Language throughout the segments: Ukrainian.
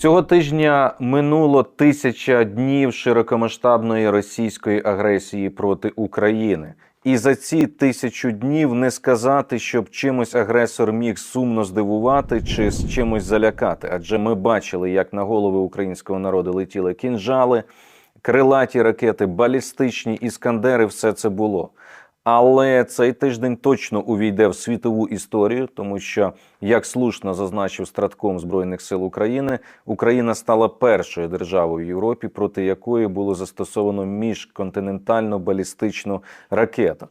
Цього тижня минуло тисяча днів широкомасштабної російської агресії проти України. І за ці тисячу днів не сказати, щоб чимось агресор міг сумно здивувати чи з чимось залякати. Адже ми бачили, як на голови українського народу летіли кінжали, крилаті ракети, балістичні іскандери, все це було. Але цей тиждень точно увійде в світову історію, тому що, як слушно зазначив стратком Збройних сил України, Україна стала першою державою в Європі, проти якої було застосовано міжконтинентальну балістичну ракету.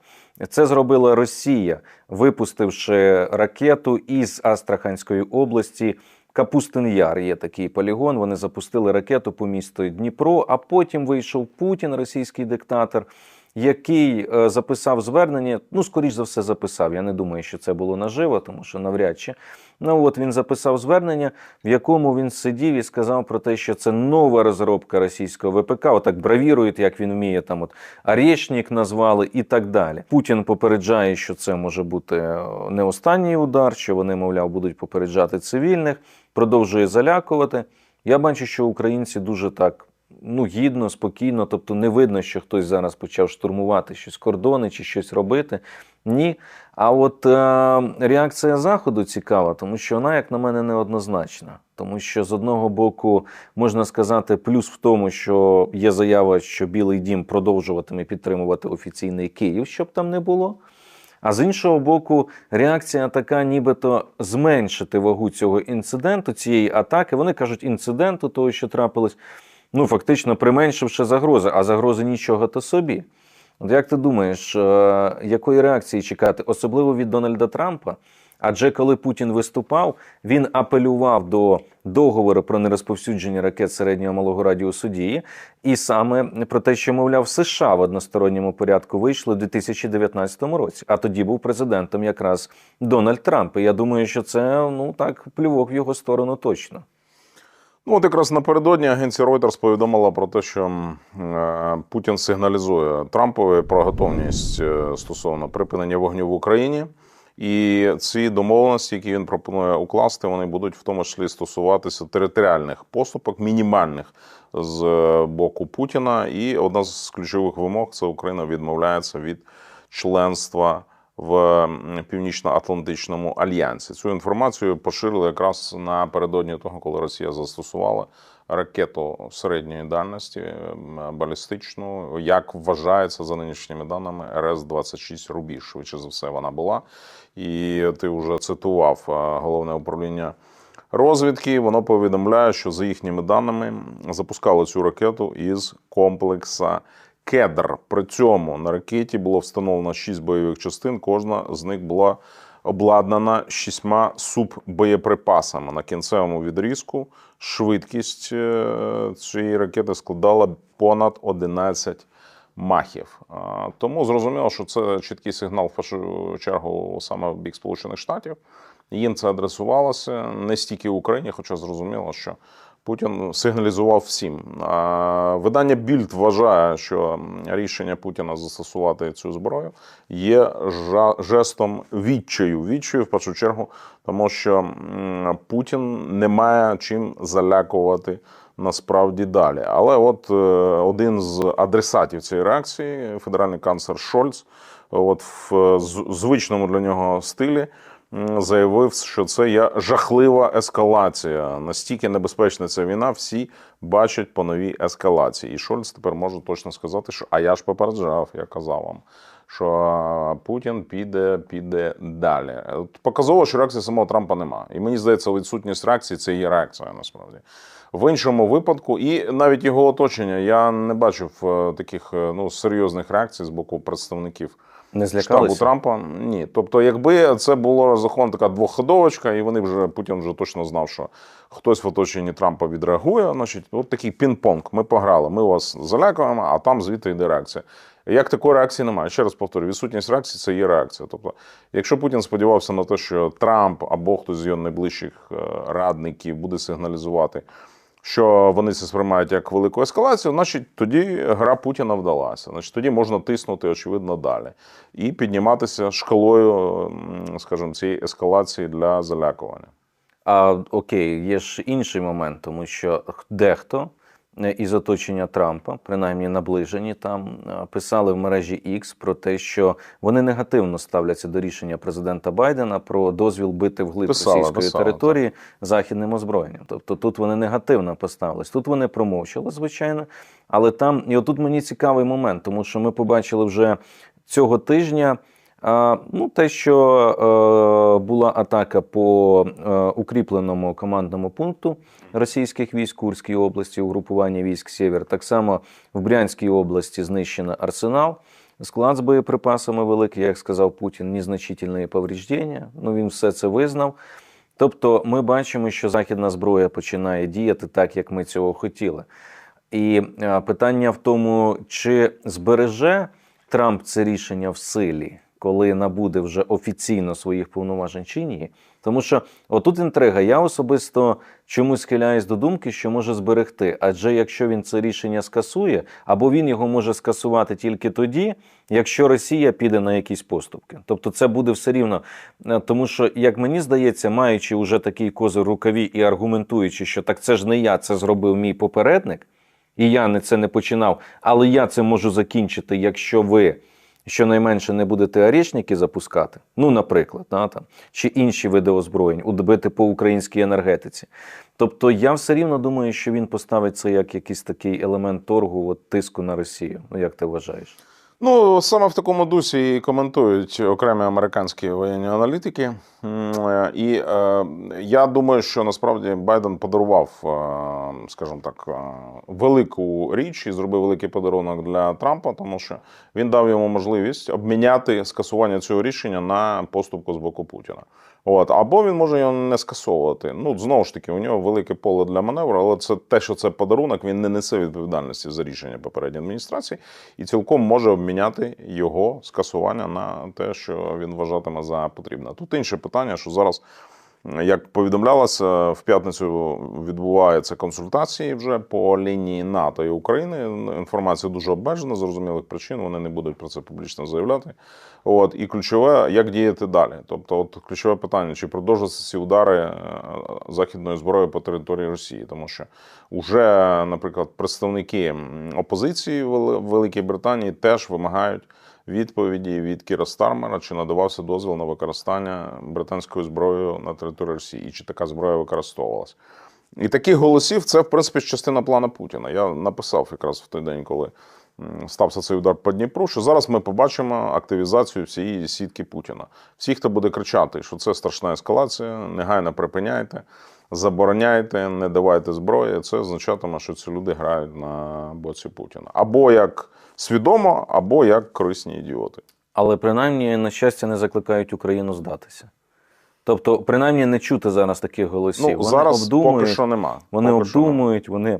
Це зробила Росія, випустивши ракету із Астраханської області. Капустин Яр є такий полігон. Вони запустили ракету по місту Дніпро. А потім вийшов Путін, російський диктатор, який е, записав звернення. Ну, скоріш за все, записав. Я не думаю, що це було наживо, тому що навряд чи. Ну от він записав звернення, в якому він сидів і сказав про те, що це нова розробка російського ВПК. Отак бравірують, як він вміє там. От Арєшнік назвали і так далі. Путін попереджає, що це може бути е, не останній удар, що вони, мовляв, будуть попереджати цивільних, продовжує залякувати. Я бачу, що українці дуже так ну, гідно, спокійно, тобто не видно, що хтось зараз почав штурмувати щось кордони чи щось робити. Ні. А от е, реакція Заходу цікава, тому що вона, як на мене, неоднозначна. Тому що з одного боку можна сказати, плюс в тому, що є заява, що Білий Дім продовжуватиме підтримувати офіційний Київ, щоб там не було. А з іншого боку, реакція така, нібито зменшити вагу цього інциденту, цієї атаки. Вони кажуть, інциденту, того, що трапилось, ну фактично применшивши загрози, а загрози нічого то собі. От як ти думаєш, е, якої реакції чекати, особливо від Дональда Трампа? Адже коли Путін виступав, він апелював до договору про нерозповсюдження ракет середнього малого радіусу дії, і саме про те, що мовляв США в односторонньому порядку вийшли у 2019 році. А тоді був президентом якраз Дональд Трамп. І я думаю, що це ну так плювок в його сторону точно. Ну, от якраз напередодні агенція Reuters повідомила про те, що е, Путін сигналізує Трампові про готовність е, стосовно припинення вогню в Україні. І ці домовленості, які він пропонує укласти, вони будуть в тому числі стосуватися територіальних поступок, мінімальних з е, боку Путіна. І одна з ключових вимог це Україна відмовляється від членства в Північно-Атлантичному альянсі. Цю інформацію поширили якраз напередодні того, коли Росія застосувала ракету середньої дальності балістичну, як вважається за нинішніми даними, РС 26 Рубіж. Швидше за все, вона була. І ти вже цитував головне управління. Розвідки воно повідомляє, що за їхніми даними запускали цю ракету із комплекса Кедр. При цьому на ракеті було встановлено 6 бойових частин. Кожна з них була обладнана шістьма суббоєприпасами. На кінцевому відрізку швидкість е, цієї ракети складала понад 11 махів. Тому зрозуміло, що це чіткий сигнал в першу чергу саме в бік Сполучених Штатів. Їм це адресувалося не стільки Україні, хоча зрозуміло, що Путін сигналізував всім. Видання Більд вважає, що рішення Путіна застосувати цю зброю є жестом відчаю. Відчаю в першу чергу, тому що Путін не має чим залякувати. Насправді далі, але от е, один з адресатів цієї реакції, федеральний канцлер Шольц, от в звичному для нього стилі заявив, що це є жахлива ескалація. Настільки небезпечна ця війна, всі бачать по новій ескалації. І Шольц тепер може точно сказати, що а я ж попереджав, я казав вам. Що Путін піде, піде далі. Показово, що реакції самого Трампа немає. І мені здається, відсутність реакції це є реакція насправді. В іншому випадку, і навіть його оточення, я не бачив е, таких е, ну серйозних реакцій з боку представників не штабу Трампа. Ні. Тобто, якби це було розраховано така двохходовочка, і вони вже Путін вже точно знав, що хтось в оточенні Трампа відреагує. Значить, от такий пін-понг. Ми пограли. Ми вас залякуємо, а там звідти йде реакція. Як такої реакції немає, ще раз повторюю, відсутність реакції це є реакція. Тобто, якщо Путін сподівався на те, що Трамп або хтось з його найближчих е, радників буде сигналізувати що вони це сприймають як велику ескалацію, значить тоді гра Путіна вдалася. Значить, тоді можна тиснути, очевидно, далі і підніматися шкалою, скажімо, цієї ескалації для залякування. А окей, є ж інший момент, тому що дехто із оточення Трампа, принаймні наближені там, е, писали в мережі X про те, що вони негативно ставляться до рішення президента Байдена про дозвіл бити вглиб Писали, російської писали, території західним озброєнням. Тобто тут вони негативно поставились. Тут вони промовчали, звичайно. Але там, і отут мені цікавий момент, тому що ми побачили вже цього тижня. Ну, те, що е, була атака по е, укріпленому командному пункту російських військ Курській області, угрупування військ Сєвєр, так само в Брянській області знищено арсенал, склад з боєприпасами великий, як сказав Путін, незначительні повреждення. Ну він все це визнав. Тобто, ми бачимо, що західна зброя починає діяти так, як ми цього хотіли. І е, питання в тому, чи збереже Трамп це рішення в силі, коли набуде вже офіційно своїх повноважень чи ні. Тому що отут інтрига. Я особисто чомусь схиляюсь до думки, що може зберегти. Адже якщо він це рішення скасує, або він його може скасувати тільки тоді, якщо Росія піде на якісь поступки. Тобто це буде все рівно. Е, Тому що, як мені здається, маючи вже такий козир рукаві і аргументуючи, що так це ж не я, це зробив мій попередник, і я не це не починав, але я це можу закінчити, якщо ви щонайменше не будете орешники запускати, ну, наприклад, да, там, чи інші види озброєнь, удбити по українській енергетиці. Тобто я все рівно думаю, що він поставить це як якийсь такий елемент торгу, от, тиску на Росію. Ну, як ти вважаєш? Ну, саме в такому дусі і коментують окремі американські воєнні аналітики. І е, я думаю, що насправді Байден подарував, е, скажімо так, е, велику річ і зробив великий подарунок для Трампа, тому що він дав йому можливість обміняти скасування цього рішення на поступку з боку Путіна. От або він може його не скасовувати. Ну знову ж таки, у нього велике поле для маневру, але це те, що це подарунок, він не несе відповідальності за рішення попередньої адміністрації і цілком може обміняти його скасування на те, що він вважатиме за потрібне. Тут інше питання, що зараз. Як повідомлялося, в п'ятницю відбуваються консультації вже по лінії НАТО і України. Інформація дуже обмежена, з зрозумілих причин. Вони не будуть про це публічно заявляти. От і ключове, як діяти далі. Тобто, от ключове питання, чи продовжаться ці удари е, західною зброєю по території Росії, тому що вже, наприклад, представники опозиції в Великій Британії теж вимагають відповіді від Кіра Стармера, чи надавався дозвіл на використання британською зброєю на території Росії, і чи така зброя використовувалась. І таких голосів це, в принципі, частина плану Путіна. Я написав якраз в той день, коли стався цей удар по Дніпру, що зараз ми побачимо активізацію всієї сітки Путіна. Всі, хто буде кричати, що це страшна ескалація, негайно припиняйте, забороняйте, не давайте зброї, це означатиме, що ці люди грають на боці Путіна. Або як свідомо, або як корисні ідіоти. Але принаймні, на щастя, не закликають Україну здатися. Тобто, принаймні, не чути зараз таких голосів. Ну, Вони зараз обдумують, поки що нема. Вони Поки що нема. обдумують, вони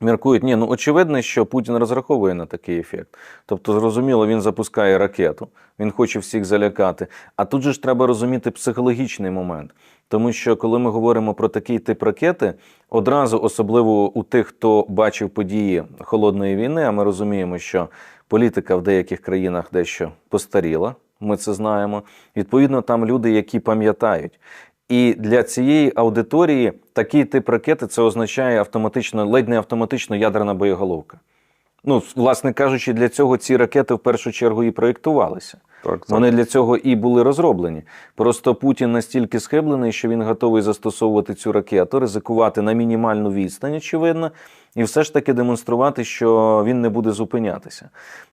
міркують. Ні, ну очевидно, що Путін розраховує на такий ефект. Тобто, зрозуміло, він запускає ракету, він хоче всіх залякати. А тут же ж треба розуміти психологічний момент. Тому що коли ми говоримо про такий тип ракети, одразу, особливо у тих, хто бачив події холодної війни, а ми розуміємо, що політика в деяких країнах дещо постаріла. Ми це знаємо. Відповідно, там люди, які пам'ятають. І для цієї аудиторії такий тип ракети це означає автоматично, ледь не автоматично ядерна боєголовка. Ну, власне кажучи, для цього ці ракети в першу чергу і проєктувалися. Так, так. Вони для цього і були розроблені. Просто Путін настільки схиблений, що він готовий застосовувати цю ракету, ризикувати на мінімальну відстань, очевидно, і все ж таки демонструвати, що він не буде зупинятися.